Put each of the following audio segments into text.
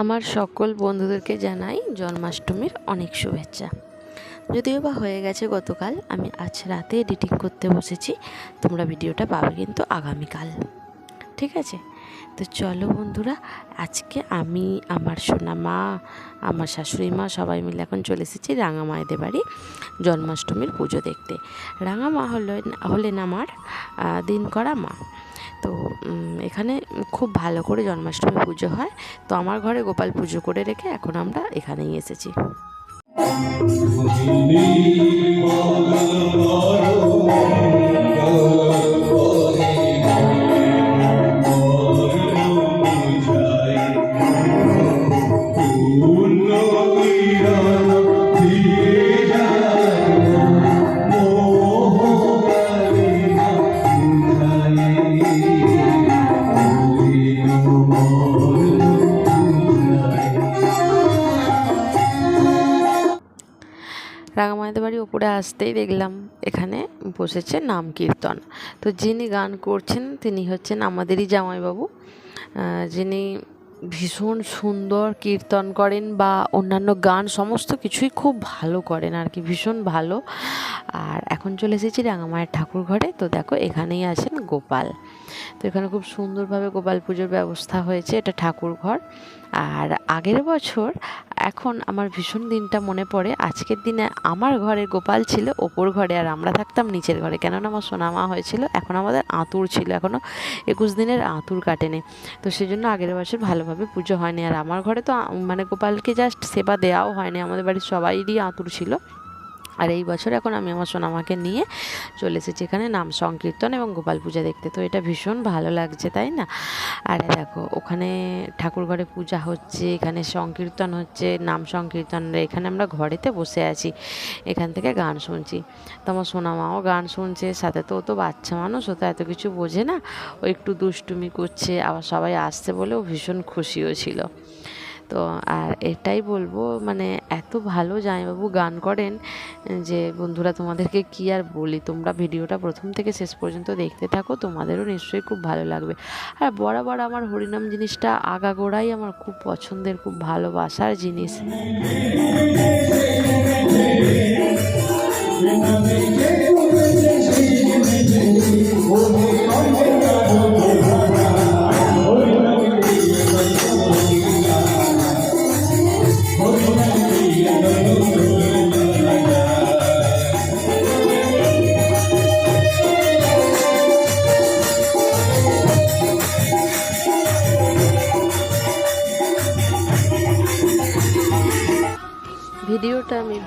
আমার সকল বন্ধুদেরকে জানাই জন্মাষ্টমীর অনেক শুভেচ্ছা। যদিও বা হয়ে গেছে গতকাল, আমি আজ রাতে এডিটিং করতে বসেছি, তোমরা ভিডিওটা পাবে কিন্তু আগামীকাল। ঠিক আছে? তো চলো বন্ধুরা, আজকে আমি, আমার সোনা মা, আমার শাশুড়ি মা সবাই মিলে এখন চলে এসেছি রাঙা মায়েদের বাড়ি জন্মাষ্টমীর পুজো দেখতে। রাঙা মা হলেন হলেন আমার দিন করা মা। তো এখানে খুব ভালো করে জন্মাষ্টমী পুজো হয়। তো আমার ঘরে গোপাল পুজো করে রেখে এখন আমরা এখানেই এসেছি। রাঙামায়েদের বাড়ি ওপরে আসতেই দেখলাম এখানে বসেছে নাম কীর্তন। তো যিনি গান করছেন তিনি হচ্ছেন আমাদেরই জামাইবাবু। যিনি ভীষণ সুন্দর কীর্তন করেন বা অন্যান্য গান, সমস্ত কিছুই খুব ভালো করেন আর কি, ভীষণ ভালো। আর এখন চলে এসেছি রাঙামায়ের ঠাকুর ঘরে তো দেখো এখানেই আছেন গোপাল। তো এখানে খুব সুন্দরভাবে গোপাল পুজোর ব্যবস্থা হয়েছে, এটা ঠাকুর ঘর। আর আগের বছর এখন আমার ভীষণ দিনটা মনে পড়ে, আজকের দিনে আমার ঘরে গোপাল ছিল, ওপর ঘরে আর আমরা থাকতাম নিচের ঘরে। কেননা আমার সোনামা হয়েছিল, এখন আমাদের আঁতুর ছিল এখনও একুশ দিনের আঁতুর কাটেনি। তো সেই জন্য আগের বছর ভালোভাবে পুজো হয়নি। আর আমার ঘরে তো মানে গোপালকে জাস্ট সেবা দেওয়াও হয়নি, আমাদের বাড়ির সবাইরই আঁতুর ছিল। আর এই বছর এখন আমি আমার সোনামাকে নিয়ে চলে এসেছি এখানে নাম সংকীর্তন এবং গোপাল পূজা দেখতে। তো এটা ভীষণ ভালো লাগছে, তাই না? আর দেখো, ওখানে ঠাকুর ঘরে পূজা হচ্ছে, এখানে সংকীর্তন হচ্ছে, নাম সংকীর্তন। এখানে আমরা ঘরেতে বসে আছি, এখান থেকে গান শুনছি। তো আমার সোনামাও গান শুনছে, সাথে তো ও তো বাচ্চা মানুষ, ও তো এত কিছু বোঝে না। ও একটু দুষ্টুমি করছে, আবার সবাই আসছে বলে ও ভীষণ খুশিও ছিল। তো আর এটাই বলব মানে এত ভালো জামাইবাবু গান করেন, যে বন্ধুরা তোমাদেরকে কি আর বলি, তোমরা ভিডিওটা প্রথম থেকে শেষ পর্যন্ত দেখতে থাকো, তোমাদেরও নিশ্চয়ই খুব ভালো লাগবে। আর বরাবর আমার হরিনাম জিনিসটা আগাগোড়াই আমার খুব পছন্দের, খুব ভালোবাসার জিনিস।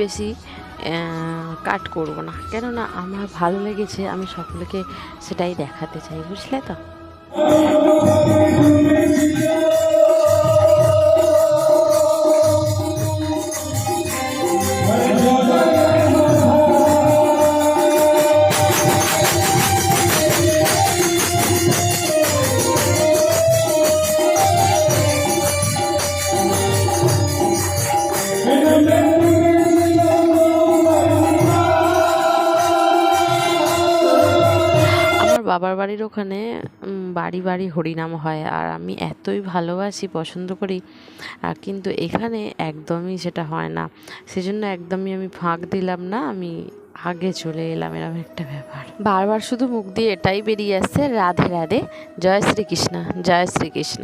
বেশি কাট করব না। কেননা আমার ভালো লেগেছে, আমি সকলকে সেটাই দেখাতে চাই, বুঝলে তো? বাবার বাড়ির ওখানে বাড়ি বাড়ি হরিনাম হয়। আর আমি এতই ভালোবাসি, পছন্দ করি, আর কিন্তু এখানে একদমই সেটা হয় না। সেজন্য একদমই আমি ফাঁক দিলাম না, আমি আগে চলে এলাম এরকম একটা ব্যাপার। বারবার শুধু মুখ দিয়ে এটাই বেরিয়ে আসছে, রাধে রাধে, জয় শ্রীকৃষ্ণ জয় শ্রীকৃষ্ণ।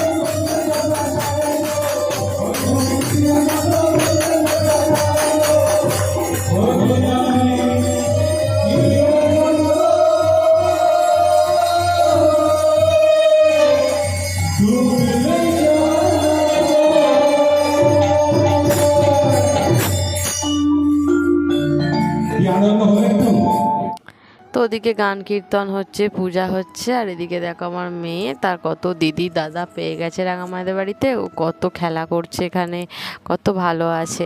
ওদিকে গান কীর্তন হচ্ছে, পূজা হচ্ছে, আর এদিকে দেখো আমার মেয়ে, তার কত দিদি দাদা পেয়ে গেছে রাঙামায়েদের বাড়িতে, ও কত খেলা করছে এখানে, কত ভালো আছে।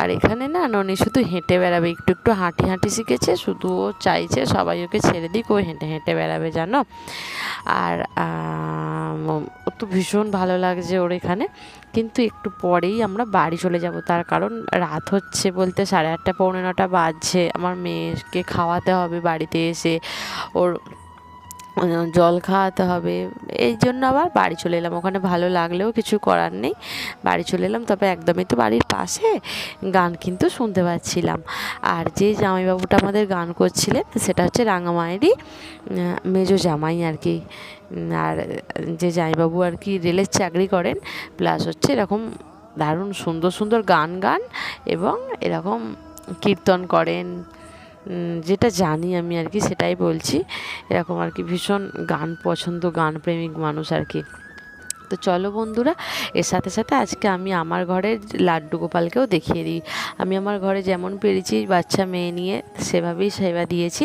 আর এখানে না ননি শুধু হেঁটে বেড়াবে, একটু একটু হাঁটি হাঁটি শিখেছে, শুধু ও চাইছে সবাই ওকে ছেড়ে দিক, ও হেঁটে হেঁটে বেড়াবে, জানো? আর ও তো ভীষণ ভালো লাগছে ওর এখানে, কিন্তু একটু পরেই আমরা বাড়ি চলে যাব। তার কারণ রাত হচ্ছে বলতে সাড়ে আটটা, পৌনে নটা বাজছে, আমার মেয়েকে খাওয়াতে হবে বাড়িতে এসে ওর জল খাওয়াতে হবে। এই জন্য আবার বাড়ি চলে এলাম। ওখানে ভালো লাগলেও কিছু করার নেই। বাড়ি চলে এলাম। তবে একদমই তো বাড়ির পাশে গান কিন্তু শুনতে পাচ্ছিলাম। আর যে জামাইবাবুটা আমাদের গান করছিলেন, সেটা হচ্ছে রাঙামায়েরই মেজো জামাই আর কি। আর যে জামাইবাবু আর কি রেলের চাকরি করেন প্লাস হচ্ছে এরকম দারুণ সুন্দর সুন্দর গান গান এবং এরকম কীর্তন করেন। যেটা জানি আমি আর কি সেটাই বলছি। এরকম আর কি ভীষণ গান পছন্দ, গান প্রেমিক মানুষ আর কি। তো চলো বন্ধুরা, এর সাথে সাথে আজকে আমি আমার ঘরের লাড্ডু গোপালকেও দেখিয়ে দিই। আমি আমার ঘরে যেমন পেরেছি বাচ্চা মেয়ে নিয়ে সেভাবেই সেবা দিয়েছি।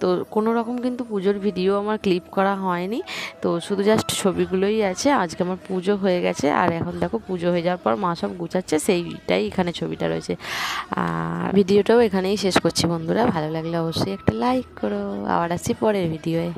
তো কোনো রকম কিন্তু পুজোর ভিডিও আমার ক্লিপ করা হয়নি। তো শুধু জাস্ট ছবিগুলোই আছে, আজকে আমার পুজো হয়ে গেছে। আর এখন দেখো পুজো হয়ে যাওয়ার পর মা সব গুছাচ্ছে, সেইটাই এখানে ছবিটা রয়েছে। আর ভিডিওটাও এখানেই শেষ করছি বন্ধুরা, ভালো লাগলে অবশ্যই একটা লাইক করো। আবার আসছি পরের ভিডিওয়ে।